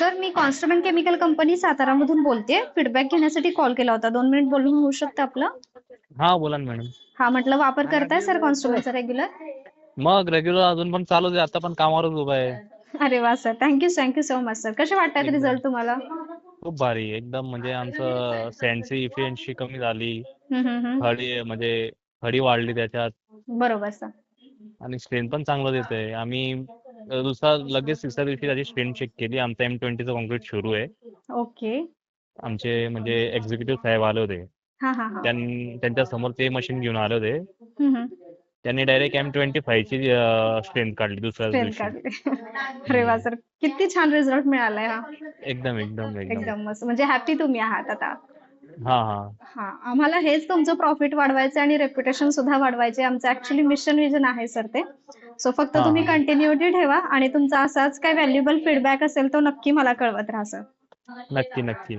Sir मी Constant Chemical Company सातारामधून बोलते फीडबॅक घेण्यासाठी कॉल केला होता. दोन मिनिट बोलून होऊ शकतं आपलं? हा बोला ना मॅडम हा म्हटलं वापर करताय सर कॉन्स्टंटचा रेग्युलर मग रेग्युलर अजून पण चालूच आहे. आता पण कामावरच उभा आहे. अरे वा sir thank you thank you so much sir कसे वाटतात एकदम. रिझल्ट तुम्हाला? खूप भारी एकदम म्हणजे आमचं सॅन्डची इफिशियन्सी कमी झाली. हम्म, हम्म, हम्म. खडी म्हणजे खडी वाढली त्याच्यात. बरोबर सर आणि स्ट्रेन पण चांगलं देतंय आम्ही अ, दुसरा लगेच तिसऱ्या दिवशी त्याची स्ट्रेन चेक केली. आमचा एम ट्वेंटीचं कॉन्क्रीट सुरू आहे. ओके. आमचे म्हणजे एक्झिक्युटिव्ह साहेब आले होते. हा हा हा. त्यां त्यांच्यासमोर ते मशीन घेऊन आले होते. हम्म, हम्म. त्यांनी डायरेक्ट एम ट्वेंटी फाईव्हची स्ट्रेन काढली दुसऱ्याच पेन दिवशी. काढले. अरे वा सर. किती छान रिझल्ट मिळालाय हा. एकदम एकदम एकदम. एकदम मस्त. म्हणजे हॅपी तुम्ही आहात आता. हा हा. हा आम्हाला हेच तुमचं प्रॉफिट वाढवायचं आणि रेप्युटेशन सुद्धा वाढवायचे आमचं ऍक्च्युली मिशन विजन आहे सर ते. सो फक्त हा, तुम्ही हा. कंटिन्युटी ठेवा आणि तुमचा असाच काय व्हॅल्युएबल फीडबॅक असेल तो नक्की मला कळवत राहा सर नक्की नक्की.